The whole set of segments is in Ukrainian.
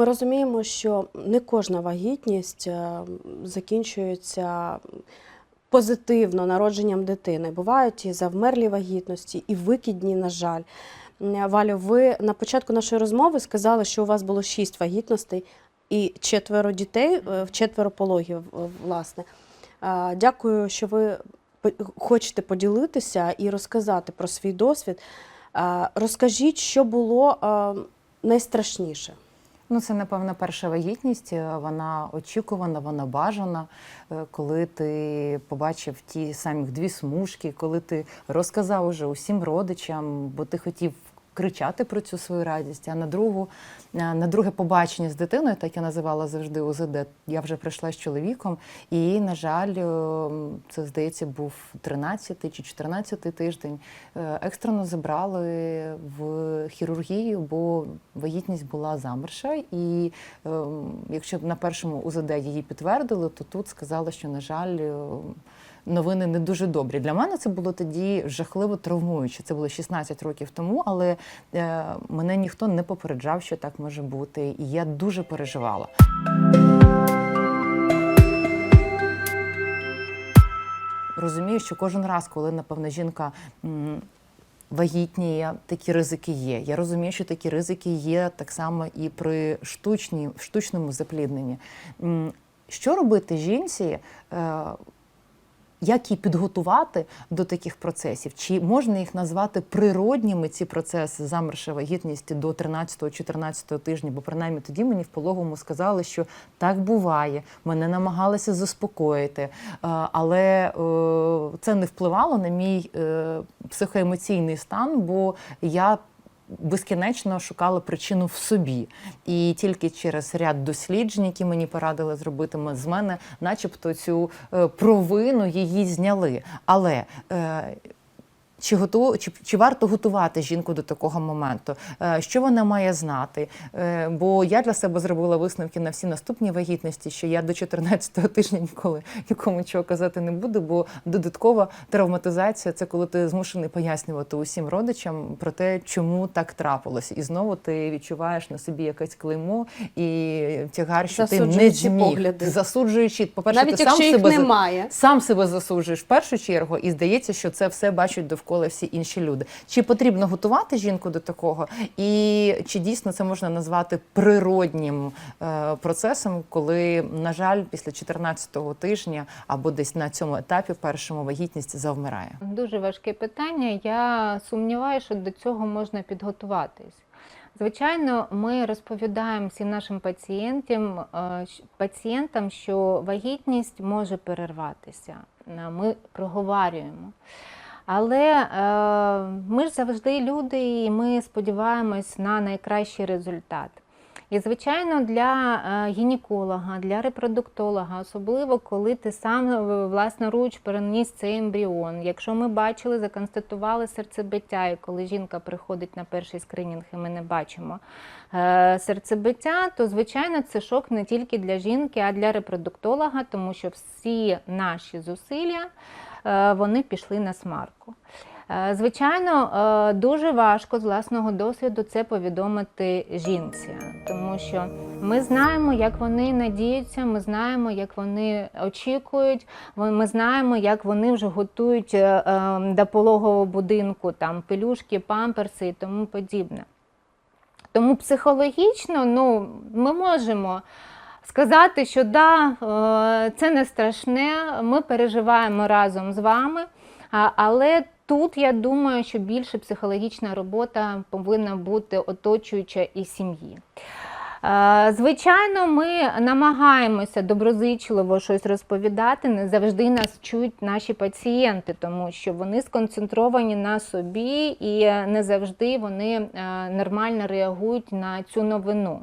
Ми розуміємо, що не кожна вагітність е, закінчується позитивно народженням дитини. Бувають і завмерлі вагітності, і викидні, на жаль. Валю, ви на початку нашої розмови сказали, що у вас було шість вагітностей і четверо дітей, е, четверо пологів, е, власне. Дякую, що ви хочете поділитися і розказати про свій досвід. Розкажіть, що було е, найстрашніше. Ну, це, напевно, перша вагітність. е, Вона очікувана, вона бажана. Е, Коли ти побачив ті самі дві смужки, коли ти розказав уже усім родичам, бо ти хотів кричати про цю свою радість. А на другу, на друге побачення з дитиною, так я називала завжди УЗД, я вже прийшла з чоловіком, і, на жаль, е, це здається, був 13 чи 14 тиждень. Е, Екстрено забрали в хірургію, бо вагітність була замерша. І е, якщо на першому УЗД її підтвердили, то тут сказали, що, на жаль, новини не дуже добрі. Для мене це було тоді жахливо травмуюче. Це було 16 років тому, але е, мене ніхто не попереджав, що так може бути. І я дуже переживала. Розумію, що кожен раз, коли напевно жінка. Вагітніє, такі ризики є. Я розумію, що такі ризики є так само і при штучній, штучному заплідненні. Що робити жінці? Як її підготувати до таких процесів? Чи можна їх назвати природніми ці процеси замерша вагітності до 13-14 тижня? Бо принаймні тоді мені в пологовому сказали, що так буває. Мене намагалися заспокоїти, Е, але е, це не впливало на мій е, психоемоційний стан, бо я безкінечно шукала причину в собі. І тільки через ряд досліджень, які мені порадили зробити, з мене, начебто, цю е, провину її зняли. Але е, чи, готу, чи, чи варто готувати жінку до такого моменту? Е, Що вона має знати? Е, Бо я для себе зробила висновки на всі наступні вагітності, що я до 14-го тижня ніколи нікому нічого казати не буду, бо додаткова травматизація це коли ти змушений пояснювати усім родичам про те, чому так трапилось. І знову ти відчуваєш на собі якесь клеймо і тягар, що ти не зміг. погляди. Засуджуючи, по-перше, Навіть ти якщо сам їх себе немає. сам себе засуджуєш в першу чергу, і здається, що це все бачать довкола всі інші люди. Чи потрібно готувати жінку до такого, і чи дійсно це можна назвати природнім е, процесом, коли, на жаль, після 14-го тижня або десь на цьому етапі першому вагітність завмирає? Дуже важке питання. Я сумніваюся, що до цього можна підготуватись. Звичайно, ми розповідаємо всім нашим пацієнтам, е, пацієнтам, що вагітність може перерватися. Е, Ми проговорюємо. Але е, ми ж завжди люди, і ми сподіваємось на найкращий результат. І, звичайно, для е, гінеколога, для репродуктолога, особливо коли ти сам е, власноруч переніс цей ембріон. Якщо ми бачили, законстатували серцебиття, і коли жінка приходить на перший скринінг, і ми не бачимо е, серцебиття, то звичайно це шок не тільки для жінки, а для репродуктолога, тому що всі наші зусилля вони пішли на смарку. Е, Звичайно, е, дуже важко з власного досвіду це повідомити жінці, тому що ми знаємо, як вони надіються, ми знаємо, як вони очікують, ми знаємо, як вони вже готують е, до пологового будинку там пелюшки, памперси і тому подібне. Тому психологічно ну, ми можемо сказати, що да, це не страшне, ми переживаємо разом з вами. Але тут я думаю, що більше психологічна робота повинна бути оточуюча і сім'ї. Е, Звичайно, ми намагаємося доброзичливо щось розповідати. Не завжди нас чують наші пацієнти, тому що вони сконцентровані на собі і не завжди вони е, нормально реагують на цю новину.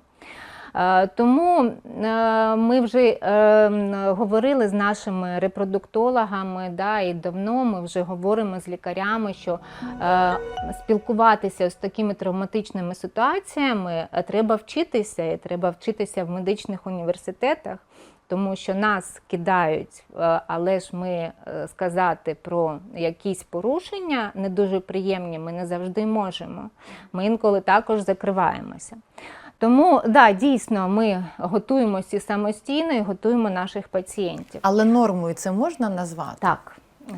Е, Тому е, ми вже е, говорили з нашими репродуктологами, да, і давно ми вже говоримо з лікарями, що спілкуватися з такими травматичними ситуаціями треба вчитися, і треба вчитися в медичних університетах. Тому що нас кидають, але ж ми сказати про якісь порушення не дуже приємні, ми не завжди можемо. Ми інколи також закриваємося. Тому да, дійсно ми готуємося самостійно і готуємо наших пацієнтів. Але нормою це можна назвати? Так,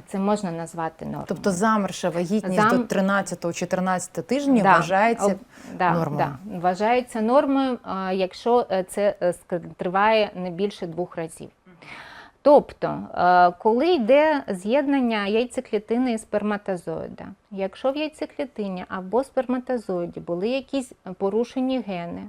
це можна назвати нормою. Тобто замерша вагітність Зам- до 13-14 тижнів Да, вважається да, нормою. Да, вважається нормою, якщо е, це е, триває не більше двох разів. Тобто, е, коли йде з'єднання яйцеклітини і сперматозоїда, якщо в яйцеклітині або сперматозоїді були якісь порушені гени,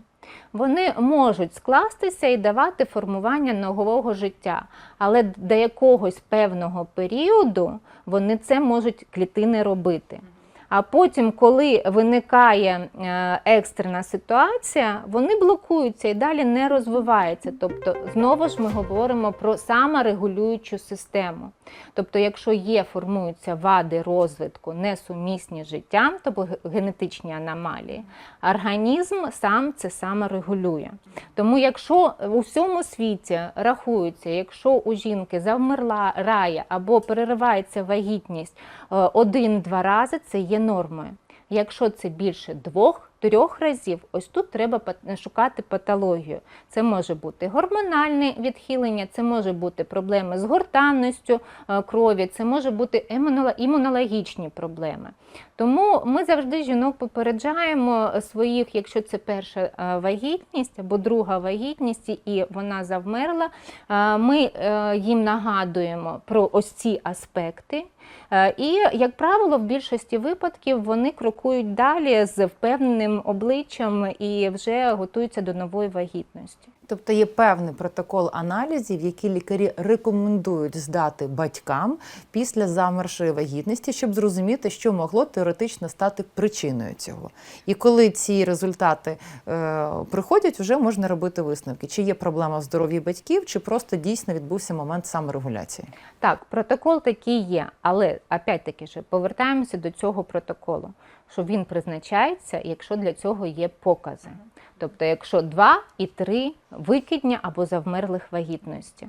вони можуть скластися і давати формування нового життя, але до якогось певного періоду вони це можуть клітини робити. А потім, коли виникає е, екстрена ситуація, вони блокуються і далі не розвиваються. Тобто, знову ж ми говоримо про саморегулюючу систему. Тобто, якщо є, формуються вади розвитку несумісні з життям, тобто генетичні аномалії, організм сам це саморегулює. Тому, якщо у всьому світі рахується, якщо у жінки завмерла рая або переривається вагітність е, один-два рази, це є нормою. Якщо це більше двох, трьох разів, ось тут треба шукати патологію. Це може бути гормональне відхилення, це може бути проблеми з гортанністю е, крові, це може бути імунологічні проблеми. Тому ми завжди жінок попереджаємо своїх, якщо це перша е, вагітність або друга вагітність, і вона завмерла. е, Ми е, їм нагадуємо про ось ці аспекти. Е, І, як правило, в більшості випадків вони крокують далі з впевненим обличчям і вже готуються до нової вагітності. Тобто є певний протокол аналізів, які лікарі рекомендують здати батькам після замершої вагітності, щоб зрозуміти, що могло теоретично стати причиною цього. І коли ці результати е, приходять, вже можна робити висновки, чи є проблема в здоров'ї батьків, чи просто дійсно відбувся момент саморегуляції. Так, протокол такий є, але опять-таки ж повертаємося до цього протоколу, що він призначається, якщо для цього є покази. Тобто, якщо два і три викидня або завмерлих вагітності.